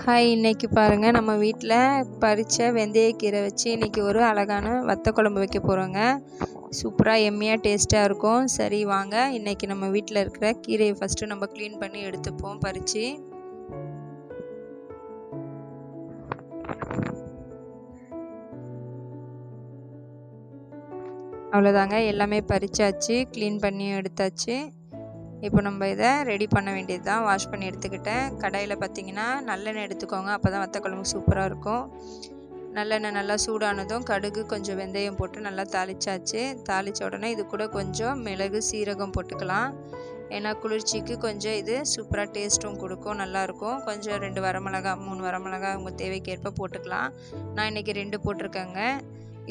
Hi இன்றைக்கி பாருங்கள் நம்ம வீட்டில் பறித்த வெந்தயக்கீரை வச்சு இன்றைக்கி ஒரு அழகான வத்த குழம்பு வைக்க போகிறோங்க சூப்பராக எம்மியாக டேஸ்ட்டாக இருக்கும். சரி வாங்க. இன்றைக்கி நம்ம வீட்டில் இருக்கிற கீரையை ஃபஸ்ட்டு நம்ம க்ளீன் பண்ணி எடுத்துப்போம் பறித்து அவ்வளோதாங்க எல்லாமே பறிச்சாச்சு க்ளீன் பண்ணி எடுத்தாச்சு. இப்போ நம்ம இதை ரெடி பண்ண வேண்டியது தான் வாஷ் பண்ணி எடுத்துக்கிட்டேன். கடாயில் பார்த்தீங்கன்னா நல்லெண்ணெய் எடுத்துக்கோங்க. அப்போ தான் வத்தக்குழம்பு சூப்பராக இருக்கும். நல்லெண்ணெய் நல்லா சூடானதும் கடுகு கொஞ்சம் வெந்தயம் போட்டு நல்லா தாளிச்சாச்சு. தாளித்த உடனே இது கூட கொஞ்சம் மிளகு சீரகம் போட்டுக்கலாம். ஏன்னா குளிர்ச்சிக்கு கொஞ்சம் இது சூப்பராக டேஸ்ட்டும் கொடுக்கும். நல்லாயிருக்கும் கொஞ்சம் ரெண்டு வரமிளகா மூணு வரமிளகா உங்கள் தேவைக்கேற்ப போட்டுக்கலாம். நான் இன்றைக்கி ரெண்டு போட்டிருக்கேங்க.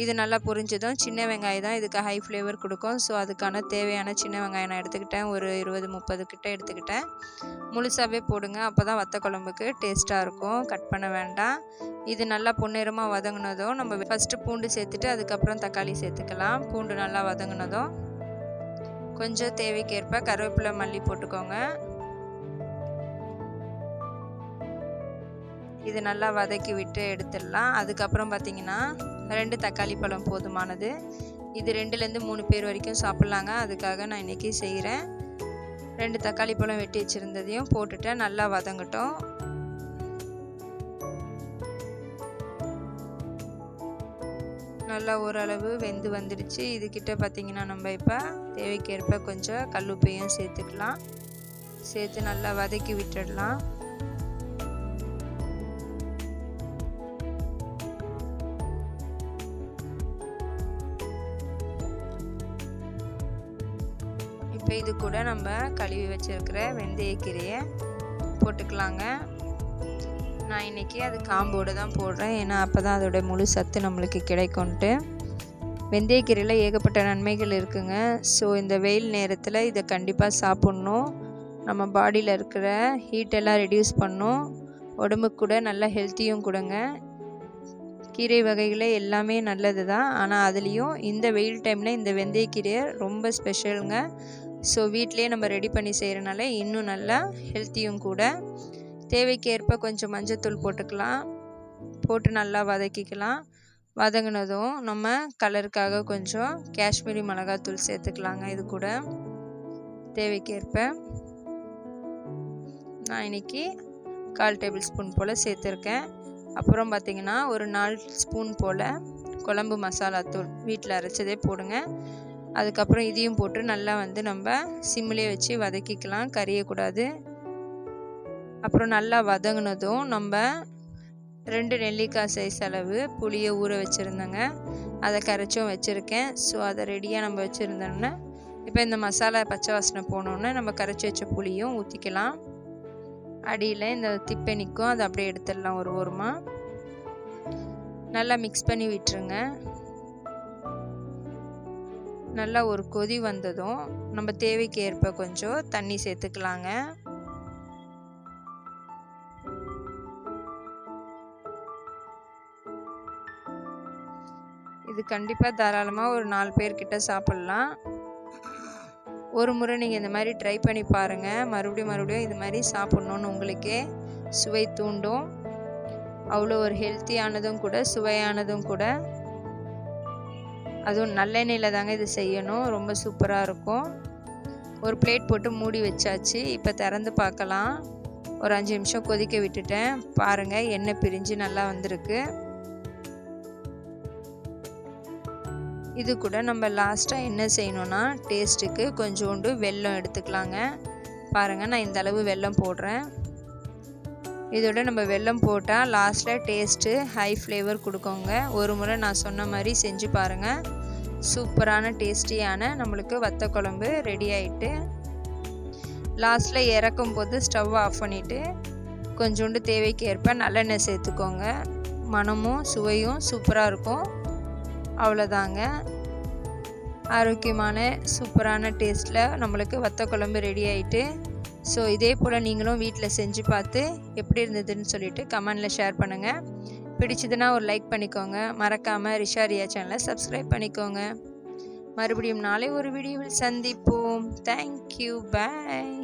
இது நல்லா புரிஞ்சதும். சின்ன வெங்காயம் தான் இதுக்கு ஹை ஃப்ளேவர் கொடுக்கும். ஸோ அதுக்கான தேவையான சின்ன வெங்காயம் நான் எடுத்துக்கிட்டேன். ஒரு இருபது முப்பது கிட்ட எடுத்துக்கிட்டேன். முழுசாகவே போடுங்க. அப்போ தான் வத்த குழம்புக்கு டேஸ்ட்டாக இருக்கும். கட் பண்ண வேண்டாம். இது நல்லா பொன்னிறமாக வதங்கினதும் நம்ம ஃபஸ்ட்டு பூண்டு சேர்த்துட்டு அதுக்கப்புறம் தக்காளி சேர்த்துக்கலாம். பூண்டு நல்லா வதங்கினதும் கொஞ்சம் தேவைக்கேற்ப கருவேப்பிலை மல்லி போட்டுக்கோங்க. இது நல்லா வதக்கி விட்டு எடுத்துடலாம். அதுக்கப்புறம் பார்த்தீங்கன்னா ரெண்டு தக்காளி பழம் போதுமானது. இது ரெண்டுலேருந்து மூணு பேர் வரைக்கும் சாப்பிட்லாங்க. அதுக்காக நான் இன்றைக்கி செய்கிறேன். ரெண்டு தக்காளி பழம் வெட்டி வச்சுருந்ததையும் போட்டுட்டேன் நல்லா வதங்கட்டும். நல்லா ஓரளவு வெந்து வந்துடுச்சு. இதுக்கிட்ட பார்த்திங்கன்னா நம்ம இப்போ தேவைக்கேற்ப கொஞ்சம் கல்லுப்பையும் சேர்த்துக்கலாம். சேர்த்து நல்லா வதக்கி விட்டுடலாம். இப்போ இது கூட நம்ம கழுவி வச்சுருக்கிற வெந்தயக்கீரையை போட்டுக்கலாங்க. நான் இன்றைக்கி அது காம்போடு தான் போடுறேன். ஏன்னா அப்போ தான் அதோடய முழு சத்து நம்மளுக்கு கிடைக்கும்ன்ட்டு. வெந்தயக்கீரையில் ஏகப்பட்ட நன்மைகள் இருக்குங்க. ஸோ இந்த வெயில் நேரத்தில் இதை கண்டிப்பாக சாப்பிட்ணும். நம்ம பாடியில் இருக்கிற ஹீட்டெல்லாம் ரெடியூஸ் பண்ணும். உடம்புக்கு கூட நல்ல ஹெல்த்தியும் கொடுங்க. கீரை வகைகளே எல்லாமே நல்லது தான் ஆனால் அதுலேயும் இந்த வெயில் டைமில் இந்த வெந்தயக்கீரையை ரொம்ப ஸ்பெஷலுங்க ஸோ வீட்லேயே நம்ம ரெடி பண்ணி செய்கிறனால இன்னும் நல்லா ஹெல்த்தியும் கூட. தேவைக்கேற்ப கொஞ்சம் மஞ்சத்தூள் போட்டுக்கலாம். போட்டு நல்லா வதக்கிக்கலாம். வதங்கினதும் நம்ம கலருக்காக கொஞ்சம் காஷ்மீரி மிளகாத்தூள் சேர்த்துக்கலாங்க இது கூட. தேவைக்கேற்ப. நான் இன்றைக்கி கால் டேபிள் ஸ்பூன் போல் சேர்த்துருக்கேன். அப்புறம் பார்த்திங்கன்னா ஒரு நாலு ஸ்பூன் போல் குழம்பு மசாலா தூள் வீட்டில் அரைச்சதே போடுங்க. அதுக்கப்புறம் இதையும் போட்டு நல்லா வந்து நம்ம சிம்மிலே வச்சு வதக்கிக்கலாம். கறியக்கூடாது அப்புறம் நல்லா வதங்கினதும் நம்ம ரெண்டு நெல்லிக்காய் சைஸ் அளவு புளியை ஊற வச்சுருந்தேங்க. அதை கரைச்சும் வச்சுருக்கேன். ஸோ அதை ரெடியாக நம்ம வச்சுருந்தோம்னா இப்போ இந்த மசாலா பச்சை வாசனை போனோன்னே நம்ம கரைச்சி வச்ச புளியும் ஊற்றிக்கலாம் அடியில் இந்த திப்பெனிக்கும் அதை அப்படியே எடுத்துடலாம் ஒரு ஓரமாக நல்லா மிக்ஸ் பண்ணி விட்டுருங்க. நல்லா ஒரு கொதி வந்ததும் நம்ம தேவைக்கு ஏற்ப கொஞ்சம் தண்ணி சேர்த்துக்கலாங்க. இது கண்டிப்பாக தாராளமாக ஒரு நாலு பேர்கிட்ட சாப்பிட்லாம். ஒரு முறை நீங்கள் இந்த மாதிரி ட்ரை பண்ணி பாருங்கள் மறுபடியும் மறுபடியும் இது மாதிரி சாப்பிட்ணுன்னு உங்களுக்கே சுவை தூண்டும். அவ்வளோ ஒரு ஹெல்த்தியானதும் கூட சுவையானதும் கூட. அதுவும் நல்லெண்ணெயில் தாங்க இது செய்யணும். ரொம்ப சூப்பராக இருக்கும். ஒரு பிளேட் போட்டு மூடி வச்சாச்சு. இப்போ திறந்து பார்க்கலாம். ஒரு அஞ்சு நிமிஷம் கொதிக்க விட்டுட்டேன். பாருங்கள் எண்ணெய் பிரிஞ்சு நல்லா வந்திருக்கு. இது கூட நம்ம லாஸ்ட்டாக என்ன செய்யணும்னா டேஸ்ட்டுக்கு கொஞ்சோண்டு வெல்லம் எடுத்துக்கலாங்க. பாருங்கள் நான் இந்த அளவு வெல்லம் போடுறேன். இதோட நம்ம வெல்லம் போட்டால் லாஸ்ட்டில் டேஸ்ட்டு ஹை ஃப்ளேவர் கொடுக்கோங்க. ஒரு முறை நான் சொன்ன மாதிரி செஞ்சு பாருங்கள் சூப்பரான டேஸ்டியான நம்மளுக்கு வத்த குழம்பு ரெடி ஆகிட்டு லாஸ்ட்டில் இறக்கும் போது ஸ்டவ் ஆஃப் பண்ணிவிட்டு கொஞ்சோண்டு தேவைக்கு ஏற்ப நல்லெண்ணெய் சேர்த்துக்கோங்க. மனமும் சுவையும் சூப்பராக இருக்கும். அவ்வளோதாங்க ஆரோக்கியமான சூப்பரான டேஸ்ட்டில் நம்மளுக்கு வத்த குழம்பு ரெடி ஆகிட்டு ஸோ இதே போல் நீங்களும் வீட்டில் செஞ்சு பார்த்து எப்படி இருந்ததுன்னு சொல்லிவிட்டு கமெண்டில் ஷேர் பண்ணுங்கள் பிடிச்சதுன்னா ஒரு லைக் பண்ணிக்கோங்க. மறக்காமல் ரிஷாரியா சேனலை சப்ஸ்கிரைப் பண்ணிக்கோங்க. மறுபடியும் நாளை ஒரு வீடியோவில் சந்திப்போம். Thank you bye